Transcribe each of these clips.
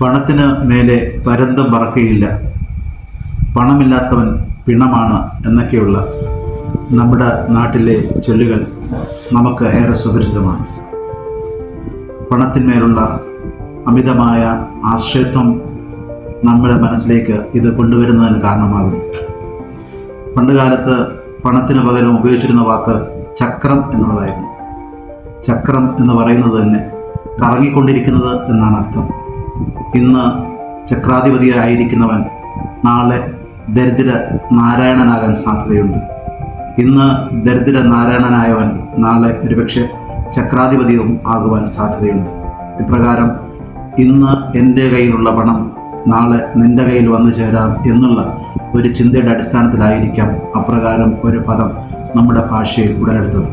പണത്തിന് മേലെ പരന്തം പറക്കുകയില്ല. പണമില്ലാത്തവൻ പിണമാണ് എന്നൊക്കെയുള്ള നമ്മുടെ നാട്ടിലെ ചൊല്ലുകൾ നമുക്ക് ഏറെ സുപരിചിതമാണ്. പണത്തിന്മേലുള്ള അമിതമായ ആശ്രയത്വം നമ്മുടെ മനസ്സിലേക്ക് ഇത് കൊണ്ടുവരുന്നതിന് കാരണമാകും പണ്ടുകാലത്ത് പണത്തിന് പകരം ഉപയോഗിച്ചിരുന്ന വാക്ക് ചക്രം എന്നുള്ളതായിരുന്നു. ചക്രം എന്ന് പറയുന്നത് തന്നെ കറങ്ങിക്കൊണ്ടിരിക്കുന്നത് എന്നാണ് അർത്ഥം. ഇന്ന് ചക്രാധിപതിയായിരിക്കുന്നവൻ നാളെ ദരിദ്ര നാരായണനാകാൻ സാധ്യതയുണ്ട്. ഇന്ന് ദരിദ്ര നാരായണനായവൻ നാളെ ഒരുപക്ഷെ ചക്രാധിപതിയും ആകുവാൻ സാധ്യതയുണ്ട്. ഇപ്രകാരം ഇന്ന് എന്റെ കയ്യിലുള്ള പണം നാളെ നിന്റെ കയ്യിൽ വന്നു ചേരാം എന്നുള്ള ഒരു ചിന്തയുടെ അടിസ്ഥാനത്തിലായിരിക്കാം അപ്രകാരം ഒരു പദം നമ്മുടെ ഭാഷയിൽ ഉടലെടുത്തത്.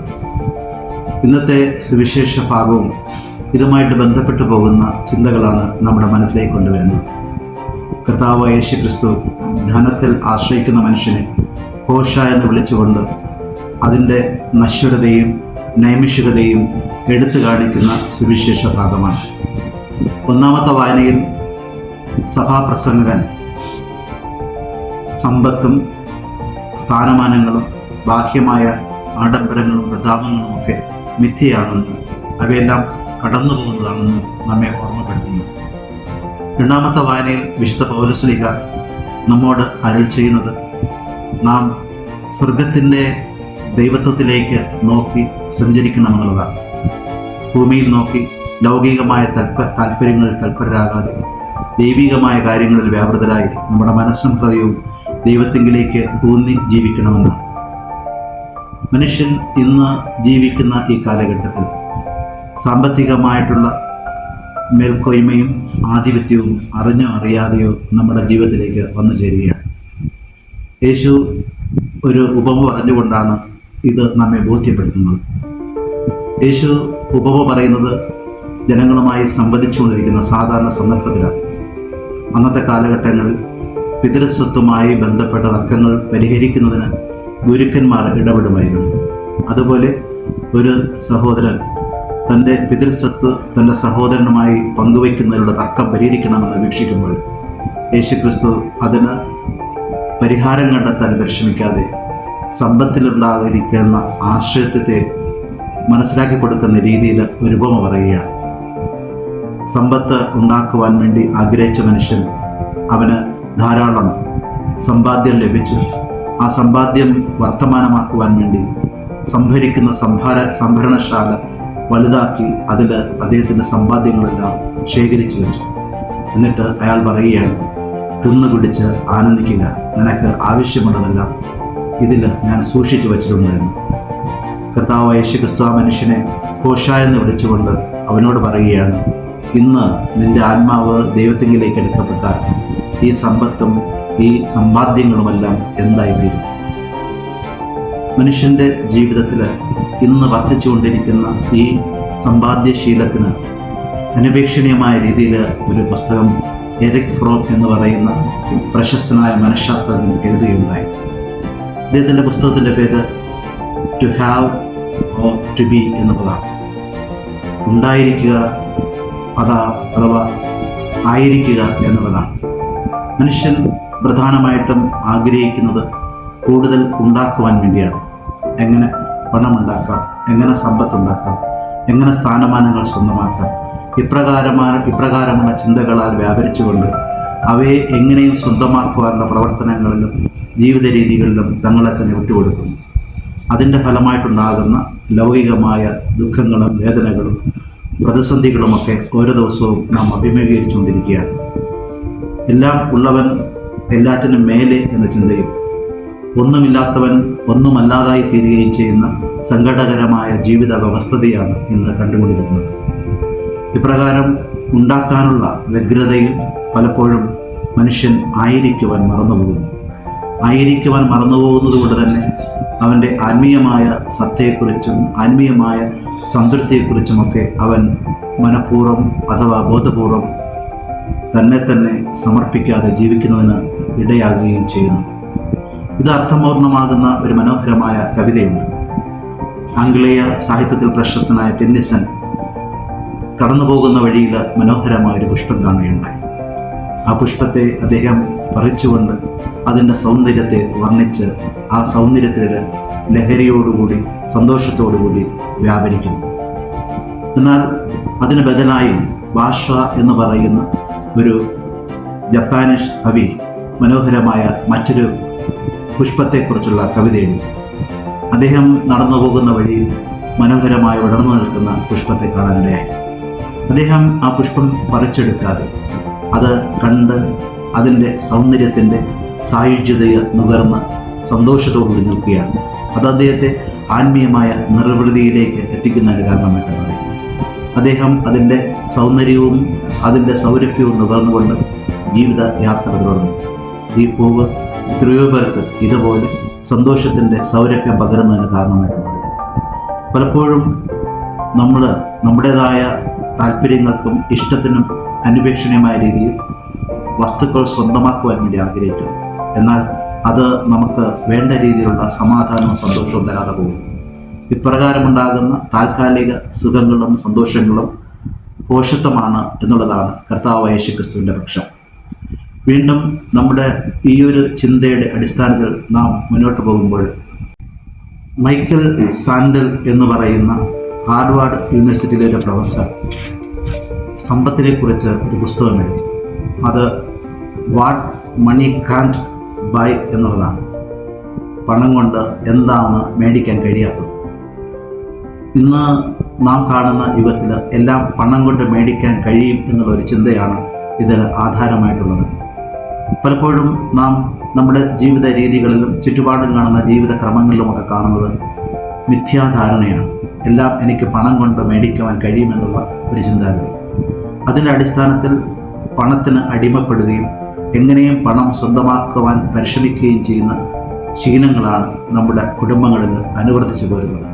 ഇന്നത്തെ സുവിശേഷ ഭാഗവും ഇതുമായിട്ട് ബന്ധപ്പെട്ടു പോകുന്ന ചിന്തകളാണ് നമ്മുടെ മനസ്സിലേക്ക് കൊണ്ടുവരുന്നത്. കർത്താവ് യേശു ക്രിസ്തു ധനത്തിൽ ആശ്രയിക്കുന്ന മനുഷ്യനെ ഹോഷ എന്ന് വിളിച്ചുകൊണ്ട് അതിന്റെ നശ്വരതയും നൈമിഷികതയും എടുത്തു കാണിക്കുന്ന സുവിശേഷ ഭാഗമാണ്. ഒന്നാമത്തെ വായനയിൽ സഭാപ്രസംഗകൻ സമ്പത്തും സ്ഥാനമാനങ്ങളും ബാഹ്യമായ ആഡംബരങ്ങളും പ്രതാപങ്ങളും ഒക്കെ മിഥ്യയാണെന്ന് അവയെല്ലാം കടന്നു പോകുന്നതാണെന്ന് നമ്മെ ഓർമ്മപ്പെടുത്തുന്നു രണ്ടാമത്തെ വായനയിൽ വിശുദ്ധ പൗരസ്ലിഹ നമ്മോട് അരുൾ ചെയ്യുന്നത് നാം സ്വർഗത്തിന്റെ ദൈവത്വത്തിലേക്ക് നോക്കി സഞ്ചരിക്കണമെന്നുള്ളതാണ് ഭൂമിയിൽ നോക്കി ലൗകികമായ തൽപ താല്പര്യങ്ങളിൽ തൽപരരാകാതെ ദൈവികമായ കാര്യങ്ങളിൽ വ്യാപൃതരായി നമ്മുടെ മനസ്സും ഹൃദയവും ദൈവത്തെങ്കിലേക്ക് ഊന്നി ജീവിക്കണമെന്നാണ്. മനുഷ്യൻ ഇന്ന് ജീവിക്കുന്ന ഈ കാലഘട്ടത്തിൽ സാമ്പത്തികമായിട്ടുള്ള മേൽക്കോയ്മയും ആധിപത്യവും അറിഞ്ഞോ അറിയാതെയോ നമ്മുടെ ജീവിതത്തിലേക്ക് വന്നു ചേരുകയാണ്. യേശു ഒരു ഉപമ പറഞ്ഞുകൊണ്ടാണ് ഇത് നമ്മെ ബോധ്യപ്പെടുത്തുന്നത്. യേശു ഉപമ പറയുന്നത് ജനങ്ങളുമായി സംവദിച്ചുകൊണ്ടിരിക്കുന്ന സാധാരണ സന്ദർഭത്തിലാണ്. അന്നത്തെ കാലഘട്ടങ്ങളിൽ പിതൃസ്വത്വമായി ബന്ധപ്പെട്ട തർക്കങ്ങൾ പരിഹരിക്കുന്നതിന് ഗുരുക്കന്മാർ ഇടപെടുമായിരുന്നു. അതുപോലെ ഒരു സഹോദരൻ തന്റെ പിതൃസ്വത്ത് തന്റെ സഹോദരനുമായി പങ്കുവയ്ക്കുന്നതിലൂടെ തർക്കം പരിഹരിക്കണമെന്ന് വീക്ഷിക്കുമ്പോൾ യേശുക്രിസ്തു അതിന് പരിഹാരം കണ്ടെത്താൻ പരിശ്രമിക്കാതെ സമ്പത്തിലുണ്ടാകാതിരിക്കുന്ന ആശ്രയത്വത്തെ മനസ്സിലാക്കി കൊടുക്കുന്ന രീതിയിൽ ഒരു ഉപമ പറയുകയാണ്. സമ്പത്ത് ഉണ്ടാക്കുവാൻ വേണ്ടി ആഗ്രഹിച്ച മനുഷ്യൻ അവന് ധാരാളം സമ്പാദ്യം ലഭിച്ചു ആ സമ്പാദ്യം വർത്തമാനമാക്കുവാൻ വേണ്ടി സംഭരിക്കുന്ന സംഭാര സംഭരണശാല വലുതാക്കി അതിൽ അദ്ദേഹത്തിന്റെ സമ്പാദ്യങ്ങളെല്ലാം ശേഖരിച്ചു വെച്ചു. എന്നിട്ട് അയാൾ പറയുകയാണ് തിന്നു പിടിച്ച് ആനന്ദിക്കുക നിനക്ക് ആവശ്യമുള്ളതെല്ലാം ഇതിൽ ഞാൻ സൂക്ഷിച്ചു വച്ചിട്ടുണ്ടായിരുന്നു. കർത്താവ് യേശു ക്രിസ്തു ആ മനുഷ്യനെ കോഷ എന്ന് വിളിച്ചുകൊണ്ട് അവനോട് പറയുകയാണ് ഇന്ന് നിന്റെ ആത്മാവ് ദൈവത്തിങ്കിലേക്ക് എടുക്കപ്പെട്ടാൽ ഈ സമ്പത്തും ഈ സമ്പാദ്യങ്ങളുമെല്ലാം എന്തായിത്തീരും മനുഷ്യന്റെ ജീവിതത്തിൽ ഇന്ന് വർദ്ധിച്ചുകൊണ്ടിരിക്കുന്ന ഈ സമ്പാദ്യശീലത്തിന് അനപേക്ഷണീയമായ രീതിയിൽ ഒരു പുസ്തകം എറിക് ഫ്രോം എന്ന് പറയുന്ന പ്രശസ്തനായ മനഃശാസ്ത്രജ്ഞൻ എഴുതുകയുണ്ടായി. അദ്ദേഹത്തിന്റെ പുസ്തകത്തിന്റെ പേര് to have or to be എന്നുള്ളതാണ്. ഉണ്ടായിരിക്കുക അതാ അഥവാ ആയിരിക്കുക എന്നുള്ളതാണ്. മനുഷ്യൻ പ്രധാനമായിട്ടും ആഗ്രഹിക്കുന്നത് കൂടുതൽ ഉണ്ടാക്കുവാൻ വേണ്ടിയാണ്. എങ്ങനെ? പണമുണ്ടാക്കാം. എങ്ങനെ സമ്പത്തുണ്ടാക്കാം. എങ്ങനെ സ്ഥാനമാനങ്ങൾ സ്വന്തമാക്കാം. ഇപ്രകാരമാണ് ഇപ്രകാരമുള്ള ചിന്തകളാൽ വ്യാപരിച്ചുകൊണ്ട് അവയെ എങ്ങനെയും സ്വന്തമാക്കുവാനുള്ള പ്രവർത്തനങ്ങളിലും ജീവിത രീതികളിലും തങ്ങളെ തന്നെ വിട്ടുകൊടുക്കുന്നു അതിന്റെ ഫലമായിട്ടുണ്ടാകുന്ന ലൗകികമായ ദുഃഖങ്ങളും വേദനകളും പ്രതിസന്ധികളുമൊക്കെ ഓരോ ദിവസവും നാം അഭിമുഖീകരിച്ചുകൊണ്ടിരിക്കുകയാണ്. എല്ലാം ഉള്ളവൻ എല്ലാറ്റിനും മേലെ എന്ന ചിന്തയും ഒന്നുമില്ലാത്തവൻ ഒന്നുമല്ലാതായി തീരുകയും ചെയ്യുന്ന സങ്കടകരമായ ജീവിത വ്യവസ്ഥതയാണ് ഇന്ന് കണ്ടുകൊണ്ടിരിക്കുന്നത്. ഇപ്രകാരം ഉണ്ടാക്കാനുള്ള വ്യഗ്രതയിൽ പലപ്പോഴും മനുഷ്യൻ ആയിരിക്കുവാൻ മറന്നുപോകുന്നു. ആയിരിക്കുവാൻ മറന്നുപോകുന്നത് കൊണ്ട് തന്നെ അവന്റെ ആത്മീയമായ സത്തയെക്കുറിച്ചും ആത്മീയമായ സംതൃപ്തിയെക്കുറിച്ചുമൊക്കെ അവൻ മനഃപൂർവം അഥവാ ബോധപൂർവം തന്നെ തന്നെ സമർപ്പിക്കാതെ ജീവിക്കുന്നതിന് ഇടയാകുകയും ചെയ്യുന്നു. ഇത് അർത്ഥപൂർണമാകുന്ന ഒരു മനോഹരമായ കവിതയുണ്ട്. ആംഗ്ലേയ സാഹിത്യത്തിൽ പ്രശസ്തനായ ടെന്നിസൺ കടന്നു പോകുന്ന വഴിയിൽ മനോഹരമായ ഒരു പുഷ്പം കാണുകയുണ്ടായി. ആ പുഷ്പത്തെ അദ്ദേഹം പറിച്ചുകൊണ്ട് അതിന്റെ സൗന്ദര്യത്തെ വർണിച്ച് ആ സൗന്ദര്യത്തിൽ ലഹരിയോടുകൂടി സന്തോഷത്തോടുകൂടി വ്യാപരിക്കുന്നു. എന്നാൽ അതിന് ബദലായി ഭാഷ എന്ന് പറയുന്ന ഒരു ജപ്പാനിഷ് കവി മനോഹരമായ മറ്റൊരു പുഷ്പത്തെക്കുറിച്ചുള്ള കവിത എഴുതി. അദ്ദേഹം നടന്നു പോകുന്ന വഴിയിൽ മനോഹരമായി വിടർന്നു നിൽക്കുന്ന പുഷ്പത്തെ കാണാനിടയായി. അദ്ദേഹം ആ പുഷ്പം പറിച്ചെടുക്കാതെ അത് കണ്ട് അതിന്റെ സൗന്ദര്യത്തിന്റെ സായുജ്യതയെ നുകർന്ന് സന്തോഷത്തോടുകൂടി നിൽക്കുകയാണ്. അത് അദ്ദേഹത്തെ ആത്മീയമായ നിർവൃതിയിലേക്ക് എത്തിക്കുന്നതിന് കാരണമായിട്ടാണ് പറയുന്നത് അദ്ദേഹം അതിന്റെ സൗന്ദര്യവും അതിന്റെ സൗരഭ്യവും നുകർന്നുകൊണ്ട് ജീവിത യാത്ര തുടർന്നു. ഈ പൂവ് എത്രയോ പേർക്ക് ഇതുപോലെ സന്തോഷത്തിന്റെ സൗരഭ്യം പകരുന്നതിന് കാരണമായിട്ടുണ്ട്. പലപ്പോഴും നമ്മൾ നമ്മുടേതായ താല്പര്യങ്ങൾക്കും ഇഷ്ടത്തിനും അനുപേക്ഷണീയമായ രീതിയിൽ വസ്തുക്കൾ സ്വന്തമാക്കുവാൻ വേണ്ടി ആഗ്രഹിക്കും. എന്നാൽ അത് നമുക്ക് വേണ്ട രീതിയിലുള്ള സമാധാനവും സന്തോഷവും തരാതെ പോകും. ഇപ്രകാരമുണ്ടാകുന്ന താൽക്കാലിക സുഖങ്ങളും സന്തോഷങ്ങളും പോഷത്വമാണ് എന്നുള്ളതാണ് കർത്താവ് യേശുക്രിസ്തുവിന്റെ പക്ഷം. വീണ്ടും നമ്മുടെ ഈ ഒരു ചിന്തയുടെ അടിസ്ഥാനത്തിൽ നാം മുന്നോട്ട് പോകുമ്പോൾ മൈക്കൽ സാൻഡൽ എന്ന് പറയുന്ന ഹാർവാർഡ് യൂണിവേഴ്സിറ്റിയിലെ ഒരു പ്രൊഫസർ സമ്പത്തിനെ കുറിച്ച് ഒരു പുസ്തകം എഴുതി. അത് വാട്ട് മണി കാൻഡ് ബൈ എന്നുള്ളതാണ്. പണം കൊണ്ട് എന്താണ് മേടിക്കാൻ കഴിയാത്തത്? ഇന്ന് നാം കാണുന്ന യുഗത്തിൽ എല്ലാം പണം കൊണ്ട് മേടിക്കാൻ കഴിയും എന്നുള്ള ഒരു ചിന്തയാണ് ഇതിന് ആധാരമായിട്ടുള്ളത്. പലപ്പോഴും നാം നമ്മുടെ ജീവിത രീതികളിലും ചുറ്റുപാടും കാണുന്ന ജീവിത ക്രമങ്ങളിലുമൊക്കെ കാണുന്നത് മിഥ്യാധാരണയാണ്. എല്ലാം എനിക്ക് പണം കൊണ്ട് മേടിക്കുവാൻ കഴിയുമെന്നുള്ള ഒരു ചിന്താഗതി. അതിന്റെ അടിസ്ഥാനത്തിൽ പണത്തിന് അടിമപ്പെടുകയും എങ്ങനെയും പണം സ്വന്തമാക്കുവാൻ പരിശ്രമിക്കുകയും ചെയ്യുന്ന ശീലങ്ങളാണ് നമ്മുടെ കുടുംബങ്ങളിൽ അനുവർത്തിച്ചു പോരുന്നത്.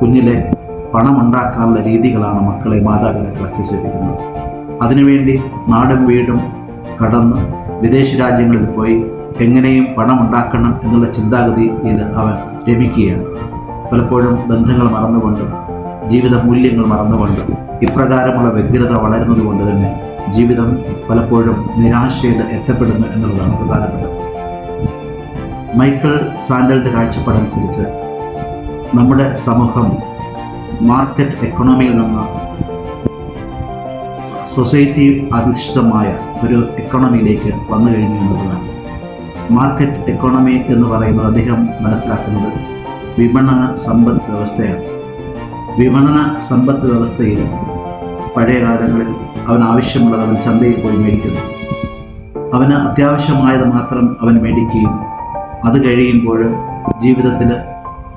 കുഞ്ഞിലെ പണമുണ്ടാക്കാനുള്ള രീതികളാണ് മക്കളെ മാതാപിതാക്കളെ അഭ്യസിപ്പിക്കുന്നത്. അതിനുവേണ്ടി നാടും വീടും കടന്ന് വിദേശ രാജ്യങ്ങളിൽ പോയി എങ്ങനെയും പണം ഉണ്ടാക്കണം എന്നുള്ള ചിന്താഗതിയിൽ അവൻ രമിക്കുകയാണ് പലപ്പോഴും ബന്ധങ്ങൾ മറന്നുകൊണ്ടും ജീവിത മൂല്യങ്ങൾ മറന്നുകൊണ്ടും ഇപ്രകാരമുള്ള വ്യഗ്രത വളരുന്നത് കൊണ്ട് തന്നെ ജീവിതം പലപ്പോഴും നിരാശയിൽ എത്തപ്പെടുന്നു എന്നുള്ളതാണ് പ്രധാനപ്പെട്ടത്. മൈക്കിൾ സാൻഡലിന്റെ കാഴ്ചപ്പാടനുസരിച്ച് നമ്മുടെ സമൂഹം മാർക്കറ്റ് എക്കണോമിയിൽ നിന്ന് സൊസൈറ്റി അധിഷ്ഠിതമായ ഒരു എക്കോണമിയിലേക്ക് വന്നു കഴിഞ്ഞു എന്നുള്ളതാണ്. മാർക്കറ്റ് എക്കോണമി എന്ന് പറയുന്നത് അദ്ദേഹം മനസ്സിലാക്കുന്നത് വിപണന സമ്പദ് വ്യവസ്ഥയാണ്. വിപണന സമ്പദ് വ്യവസ്ഥയിൽ പഴയ കാലങ്ങളിൽ അവൻ ആവശ്യമുള്ളത് അവൻ ചന്തയിൽ പോയി മേടിക്കുന്നു. അവന് അത്യാവശ്യമായത് മാത്രം അവൻ മേടിക്കുകയും അത് കഴിയുമ്പോൾ ജീവിതത്തിൽ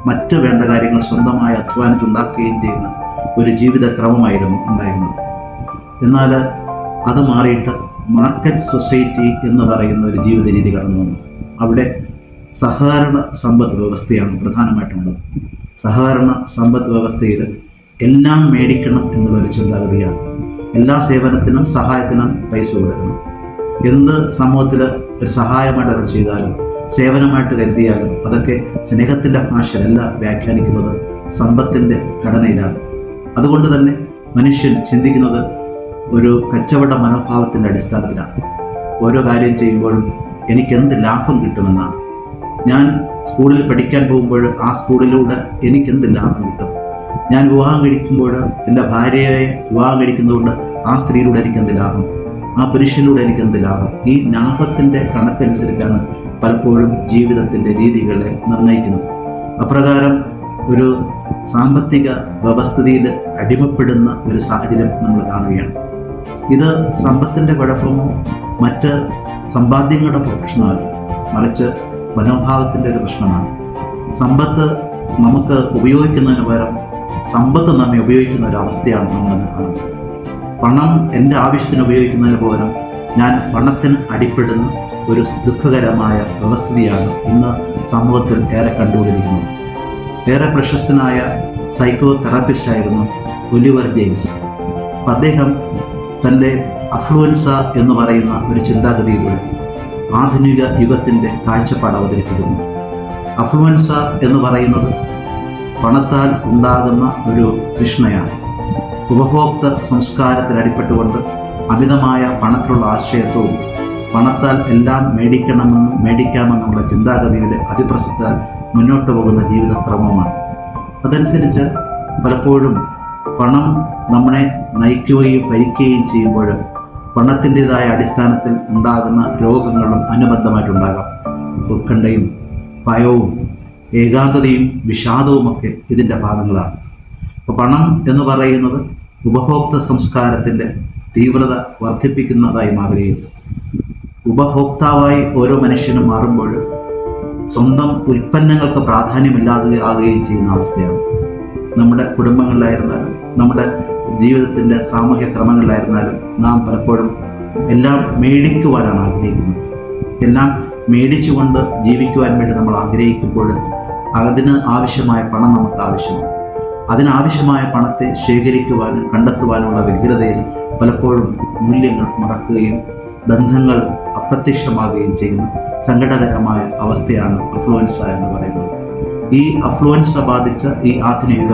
മറ്റ് വേണ്ട കാര്യങ്ങൾ സ്വന്തമായി അധ്വാനിച്ചുണ്ടാക്കുകയും ചെയ്യുന്ന ഒരു ജീവിത ക്രമമായിരുന്നു ഉണ്ടായിരുന്നത്. എന്നാൽ അത് മാറിയിട്ട് മാർക്കറ്റ് സൊസൈറ്റി എന്ന് പറയുന്ന ഒരു ജീവിത രീതി കടന്നു വന്നു. അവിടെ സഹകരണ സമ്പദ് വ്യവസ്ഥയാണ് പ്രധാനമായിട്ടുള്ളത്. സഹകരണ സമ്പദ് വ്യവസ്ഥയിൽ എല്ലാം മേടിക്കണം എന്നുള്ളൊരു ചിന്താഗതിയാണ്. എല്ലാ സേവനത്തിനും സഹായത്തിനും പൈസ കൊടുക്കണം. എന്ത് സമൂഹത്തിൽ ഒരു സഹായമായിട്ട് അവർ ചെയ്താലും സേവനമായിട്ട് കരുതിയാലും അതൊക്കെ സ്നേഹത്തിന്റെ ഭാഷയല്ല വ്യാഖ്യാനിക്കുന്നത് സമ്പത്തിന്റെ ഘടനയിലാണ്. അതുകൊണ്ട് തന്നെ മനുഷ്യൻ ചിന്തിക്കുന്നത് ഒരു കച്ചവട മനോഭാവത്തിന്റെ അടിസ്ഥാനത്തിലാണ്. ഓരോ കാര്യം ചെയ്യുമ്പോഴും എനിക്ക് എന്ത് ലാഭം കിട്ടുമെന്നാണ് ഞാൻ സ്കൂളിൽ പഠിക്കാൻ പോകുമ്പോൾ ആ സ്കൂളിലൂടെ എനിക്ക് എന്ത് ലാഭം കിട്ടും? ഞാൻ വിവാഹം കഴിക്കുമ്പോൾ എന്റെ ഭാര്യയെ വിവാഹം കഴിക്കുന്നതുകൊണ്ട് ആ സ്ത്രീയിലൂടെ എനിക്ക് എന്ത് ലാഭം? ആ പുരുഷനിലൂടെ എനിക്ക് എന്ത് ലാഭം? ഈ ലാഭത്തിന്റെ കണക്കനുസരിച്ചാണ് പലപ്പോഴും ജീവിതത്തിന്റെ രീതികളെ നിർണയിക്കുന്നത്. അപ്രകാരം ഒരു സാമ്പത്തിക വ്യവസ്ഥിതിയിൽ അടിമപ്പെടുന്ന ഒരു സാഹചര്യം നമ്മൾ കാണുകയാണ്. ഇത് സമ്പത്തിന്റെ കുഴപ്പമോ മറ്റ് സമ്പാദ്യങ്ങളുടെ പ്രശ്നമല്ല. മറിച്ച് മനോഭാവത്തിന്റെ ഒരു പ്രശ്നമാണ്. സമ്പത്ത് നമുക്ക് ഉപയോഗിക്കുന്നതിന് പകരം സമ്പത്ത് നമ്മെ ഉപയോഗിക്കുന്ന ഒരു അവസ്ഥയാണ് നമ്മൾ കാണുന്നത്. പണം എന്റെ ആവശ്യത്തിന് ഉപയോഗിക്കുന്നതിന് പകരം ഞാൻ പണത്തിന് അടിപ്പെടുന്ന ഒരു ദുഃഖകരമായ വ്യവസ്ഥിതിയാണ് ഇന്ന് സമൂഹത്തിൽ ഏറെ കണ്ടുകൊണ്ടിരിക്കുന്നത്. ഏറെ പ്രശസ്തനായ സൈക്കോ തെറാപ്പിസ്റ്റായിരുന്നു ഒലിവർ ജെയിംസ്. അദ്ദേഹം തന്റെ അഫ്ലുവൻസ എന്ന് പറയുന്ന ഒരു ചിന്താഗതിയിലൂടെ ആധുനിക യുഗത്തിന്റെ കാഴ്ചപ്പാട് അവതരിപ്പിക്കുന്നു. അഫ്ലുവൻസ എന്ന് പറയുന്നത് പണത്താൽ ഉണ്ടാകുന്ന ഒരു തൃഷ്ണയാണ്. ഉപഭോക്തൃ സംസ്കാരത്തിൽ അടിപ്പെട്ടുകൊണ്ട് അമിതമായ പണത്തിലുള്ള ആശ്രയത്വവും പണത്താൽ എല്ലാം മേടിക്കണമെന്നും മേടിക്കാമെന്നുള്ള ചിന്താഗതിയുടെ അതിപ്രസക്താൽ മുന്നോട്ട് പോകുന്ന ജീവിതക്രമമാണ് അതനുസരിച്ച് പലപ്പോഴും പണം നമ്മളെ നയിക്കുകയും ഭരിക്കുകയും ചെയ്യുമ്പോൾ പണത്തിന്റെതായ അടിസ്ഥാനത്തിൽ ഉണ്ടാകുന്ന രോഗങ്ങളും അനുബന്ധമായിട്ടുണ്ടാകാം. ഉത്കണ്ഠയും ഭയവും ഏകാന്തതയും വിഷാദവുമൊക്കെ ഇതിന്റെ ഭാഗങ്ങളാണ്. അപ്പോൾ പണം എന്ന് പറയുന്നത് ഉപഭോക്തൃ സംസ്കാരത്തിന്റെ തീവ്രത വർദ്ധിപ്പിക്കുന്നതായി മാറുകയും ഉപഭോക്താവായി ഓരോ മനുഷ്യനും മാറുമ്പോൾ സ്വന്തം ഉൽപ്പന്നങ്ങൾക്ക് പ്രാധാന്യമില്ലാതെ ആകുകയും ചെയ്യുന്ന അവസ്ഥയാണ്. നമ്മുടെ കുടുംബങ്ങളിലായിരുന്നാലും നമ്മുടെ ജീവിതത്തിന്റെ സാമൂഹ്യ ക്രമങ്ങളിലായിരുന്നാലും നാം പലപ്പോഴും എല്ലാം മേടിക്കുവാനാണ് ആഗ്രഹിക്കുന്നത്. എല്ലാം മേടിച്ചുകൊണ്ട് ജീവിക്കുവാൻ വേണ്ടി നമ്മൾ ആഗ്രഹിക്കുമ്പോൾ അതിന് ആവശ്യമായ പണം നമുക്ക് ആവശ്യമാണ്. അതിനാവശ്യമായ പണത്തെ ശേഖരിക്കുവാനും കണ്ടെത്തുവാനുമുള്ള വ്യഗ്രതയിൽ പലപ്പോഴും മൂല്യങ്ങൾ മറക്കുകയും ബന്ധങ്ങൾ അപ്രത്യക്ഷമാകുകയും ചെയ്യുന്ന സങ്കടകരമായ അവസ്ഥയാണ് അഫ്ലുവൻസ എന്ന് പറയുന്നത്. ഈ അഫ്ലുവൻസ ബാധിച്ച ഈ ആധുനിക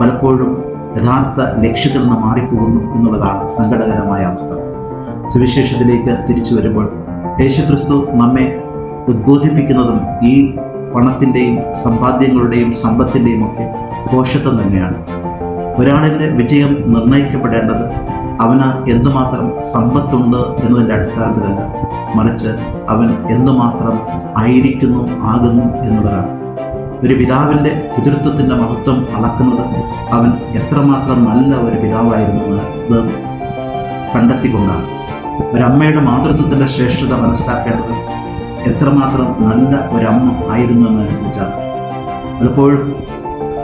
പലപ്പോഴും യഥാർത്ഥ ലക്ഷ്യത്തിൽ നിന്ന് മാറിപ്പോകുന്നു എന്നുള്ളതാണ് സങ്കടകരമായ അവസ്ഥ. സുവിശേഷത്തിലേക്ക് തിരിച്ചു വരുമ്പോൾ യേശുക്രിസ്തു നമ്മെ ഉദ്ബോധിപ്പിക്കുന്നതും ഈ പണത്തിന്റെയും സമ്പാദ്യങ്ങളുടെയും സമ്പത്തിന്റെയും ഒക്കെ പോഷത്വം തന്നെയാണ്. ഒരാളിന്റെ വിജയം നിർണയിക്കപ്പെടേണ്ടത് അവന് എന്തുമാത്രം സമ്പത്തുണ്ട് എന്നതിന്റെ അടിസ്ഥാനത്തിലല്ല മറിച്ച് അവൻ എന്തുമാത്രം ആയിരിക്കുന്നു ആകുന്നു എന്നുള്ളതാണ്. ഒരു പിതാവിന്റെ പിതൃത്വത്തിന്റെ മഹത്വം അളക്കുന്നത് അവൻ എത്രമാത്രം നല്ല ഒരു പിതാവായിരുന്നു എന്ന് കണ്ടെത്തിക്കൊണ്ടാണ്. ഒരമ്മയുടെ മാതൃത്വത്തിന്റെ ശ്രേഷ്ഠത മനസ്സിലാക്കേണ്ടത് എത്രമാത്രം നല്ല ഒരമ്മ ആയിരുന്നു എന്ന് എന്നനുസരിച്ചാണ് പലപ്പോഴും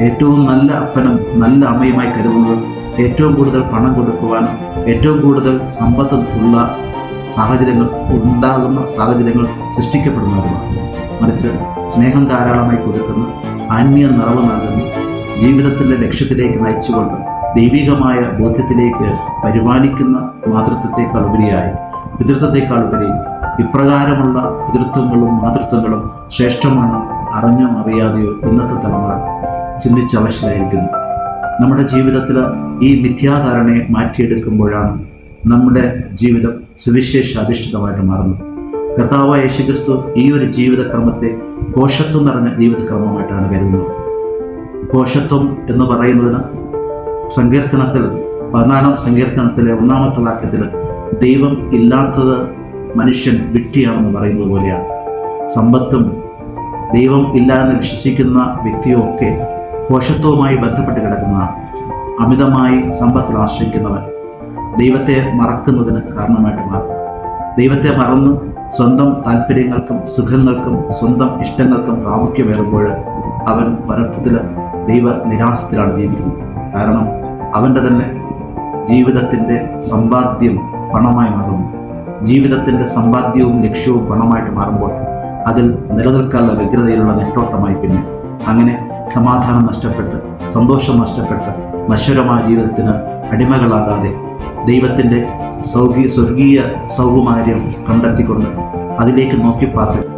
ഏറ്റവും നല്ല അപ്പനും നല്ല അമ്മയുമായി കരുതുന്നത് ഏറ്റവും കൂടുതൽ പണം കൊടുക്കുവാനും ഏറ്റവും കൂടുതൽ സമ്പത്ത് ഉള്ള സാഹചര്യങ്ങൾ ഉണ്ടാകുന്ന സാഹചര്യങ്ങൾ സൃഷ്ടിക്കപ്പെടുന്നവരുമാണ്. മറിച്ച് സ്നേഹം ധാരാളമായി കൊടുക്കുന്ന ആത്മീയ നിറവ് നൽകുന്ന ജീവിതത്തിന്റെ ലക്ഷ്യത്തിലേക്ക് നയിച്ചുകൊണ്ട് ദൈവികമായ ബോധ്യത്തിലേക്ക് പരിപാലിക്കുന്ന മാതൃത്വത്തെക്കാൾ ഉപരിയായി. പിതൃത്വത്തെക്കാൾ ഉപരി ഇപ്രകാരമുള്ള പിതൃത്വങ്ങളും മാതൃത്വങ്ങളും ശ്രേഷ്ഠമാണ് അറിഞ്ഞോ അറിയാതെയോ ഇന്നത്തെ തലമുറ ചിന്തിച്ചവശരായിരിക്കുന്നു നമ്മുടെ ജീവിതത്തിൽ ഈ മിഥ്യാധാരണയെ മാറ്റിയെടുക്കുമ്പോഴാണ് നമ്മുടെ ജീവിതം സുവിശേഷ അധിഷ്ഠിതമായിട്ട് മാറുന്നത്. കർത്താവായ യേശുക്രിസ്തു ഈ ഒരു ജീവിതക്രമത്തെ പോഷത്വം നിറഞ്ഞ ജീവിതക്രമമായിട്ടാണ് കരുതുന്നത്. പോഷത്വം എന്ന് പറയുന്നതിന് സങ്കീർത്തനത്തിൽ പതിനാലാം സങ്കീർത്തനത്തിലെ ഒന്നാമത്തെ വാക്യത്തിൽ ദൈവം ഇല്ലാത്തത് മനുഷ്യൻ വിട്ടിയാണെന്ന് പറയുന്നത് പോലെയാണ്. സമ്പത്തും ദൈവം ഇല്ല എന്ന് വിശ്വസിക്കുന്ന വ്യക്തിയും ഒക്കെ പോഷത്വവുമായി ബന്ധപ്പെട്ട് കിടക്കുന്നതാണ് അമിതമായി സമ്പത്തിൽ ആശ്രയിക്കുന്നവൻ ദൈവത്തെ മറക്കുന്നതിന് കാരണമായിട്ട് മാറും. ദൈവത്തെ മറന്ന് സ്വന്തം താല്പര്യങ്ങൾക്കും സുഖങ്ങൾക്കും സ്വന്തം ഇഷ്ടങ്ങൾക്കും പ്രാമുഖ്യമേറുമ്പോൾ അവൻ പരർത്ഥത്തിൽ ദൈവ നിരാശത്തിലാണ് ജീവിക്കുന്നത്. കാരണം അവന്റെ തന്നെ ജീവിതത്തിന്റെ സമ്പാദ്യം പണമായി മാറുന്നു. ജീവിതത്തിന്റെ സമ്പാദ്യവും ലക്ഷ്യവും പണമായിട്ട് മാറുമ്പോൾ അതിൽ നിലനിൽക്കാനുള്ള വ്യഗ്രതയിലുള്ള നെട്ടോട്ടമായി പിന്നെ അങ്ങനെ സമാധാനം നഷ്ടപ്പെട്ട് സന്തോഷം നഷ്ടപ്പെട്ട് നശ്വരമായ ജീവിതത്തിന് അടിമകളാകാതെ ദൈവത്തിന്റെ സൗകി സ്വർഗീയ സൗകുമാര്യം കണ്ടെത്തിക്കൊണ്ട് അതിലേക്ക് നോക്കി പാർത്ത്